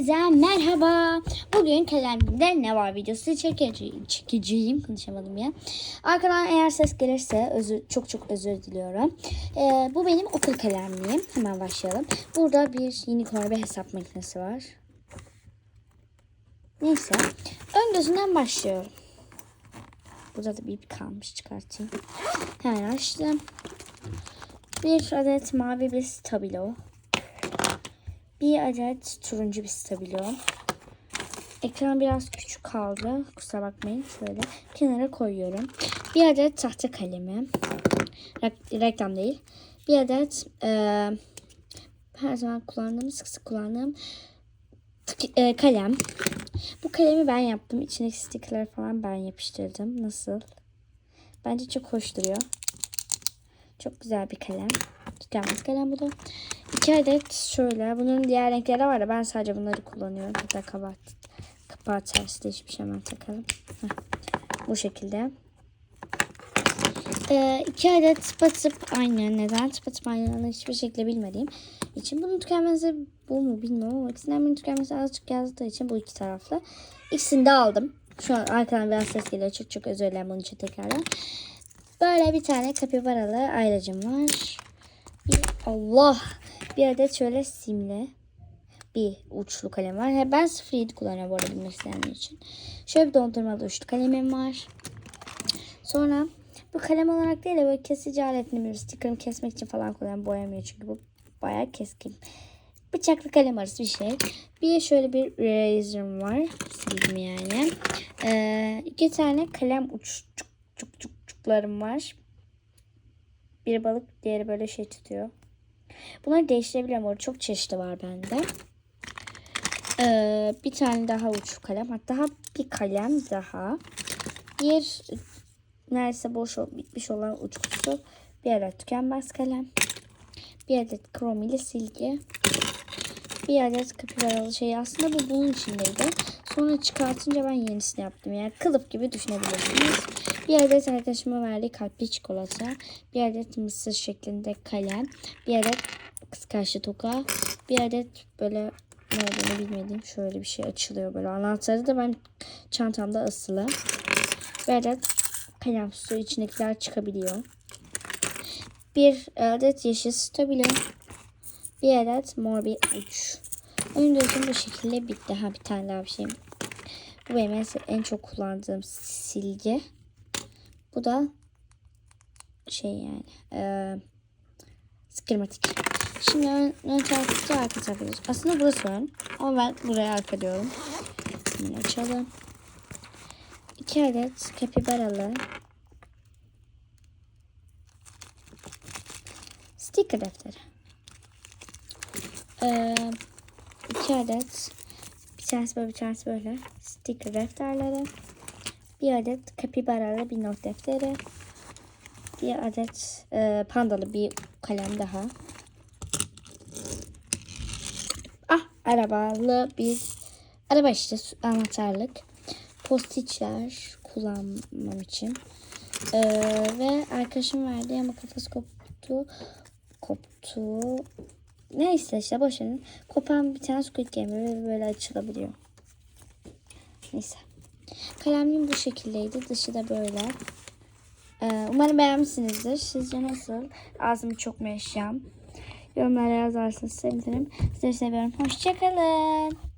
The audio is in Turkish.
Hepinize merhaba. Bugün kalemimde ne var videosu çekeceğim. çekeceğim. Konuşamadım ya. Arkadan eğer ses gelirse özür, çok çok özür diliyorum. Ee, bu benim okul kalemliğim. Hemen başlayalım. Burada bir unicorn bir hesap makinesi var. Neyse. Ön gözünden başlıyorum. Burada da bir kalmış çıkartayım. Hemen açtım. Bir adet mavi bir stabilo. Bir adet turuncu bir stabilo. Ekran biraz küçük kaldı. Kusura bakmayın. Şöyle kenara koyuyorum. Bir adet tahta kalemi. Re- reklam değil. Bir adet e, her zaman kullandığım, sık sık kullandığım e, kalem. Bu kalemi ben yaptım. İçindeki stickerları falan ben yapıştırdım. Nasıl? Bence çok hoş duruyor. Çok güzel bir kalem. Tükenmez kalem bu da. İki adet şöyle. Bunun diğer renkleri var da ben sadece bunları kullanıyorum. Hatta kapat, kapağı tersi değişmiş hemen takalım. Heh. Bu şekilde. Ee, iki adet tıpatıp aynı. Neden tıpatıp aynı hiçbir şekilde bilmediğim için. Bunun tükenmesi bu mu bilmiyorum ama ikisinden birinin tükenmesi azıcık yazdığı için bu iki taraflı. İkisini de aldım. Şu an arkadan biraz ses geliyor. Çok çok özür dilerim bunun için tekrardan. Böyle bir tane kapibaralı ayracım var. Allah. Bir adet şöyle simli bir uçlu kalem var. Ben 07 kullanıyorum bu arada isteyenler için. Şöyle bir dondurmalı uçlu kalemim var. Sonra bu kalem olarak değil de böyle kesici aletini bir sticker'ımı kesmek için falan kullanıyorum. Boyamıyor çünkü bu bayağı keskin. Bıçaklı kalem arası bir şey. Bir şöyle bir razor'ım var. Sildim yani. Ee, iki tane kalem uç çuk çuk çuk çuklarım var. Bir balık diğeri böyle şey tutuyor. Bunları değiştirebiliyorum. Orada çok çeşitli var bende. Ee, bir tane daha uç kalem. Hatta bir kalem daha. Bir neredeyse boş bitmiş olan uç kutusu. Bir adet tükenmez kalem. Bir adet kromili silgi. Bir adet kapibaralı şey. Aslında bu bunun içindeydi. Sonra çıkartınca ben yenisini yaptım. Yani kılıf gibi düşünebilirsiniz. Bir adet arkadaşıma verdiği kalpli çikolata. Bir adet mısır şeklinde kalem. Bir adet kıskaçlı toka. Bir adet böyle ne olduğunu bilmediğim şöyle bir şey açılıyor böyle. Anahtarı da ben çantamda asılı. Bir adet kalem su içindekiler çıkabiliyor. Bir adet yeşil stabilo. Bir adet mor bir uç. Ön gözüm bu şekilde bitti. Ha bir tane daha bir şey. Bu benim en, çok kullandığım silgi. Bu da şey yani e, skirmatik. Şimdi ön, ön tarafı arka tarafı. Aslında burası ön. Ama ben buraya arka diyorum. Şimdi açalım. İki adet kapibaralı sticker defteri. Ee, iki adet bir tanesi böyle bir tanesi böyle sticker defterleri. Bir adet kapibaralı bir not defteri. Bir adet e, pandalı bir kalem daha. Ah arabalı bir araba işte anahtarlık. Postiçler kullanmam için. Ee, ve arkadaşım verdi ama kafası koptu. Koptu. Neyse işte boşverin. Kopan bir tane Squid Game böyle açılabiliyor. Neyse. Kalemliğim bu şekildeydi. Dışı da böyle. Ee, umarım beğenmişsinizdir. Sizce nasıl? Ağzımı çok mu? Yorumlara yazarsanız sevinirim. Sizleri seviyorum. Hoşçakalın.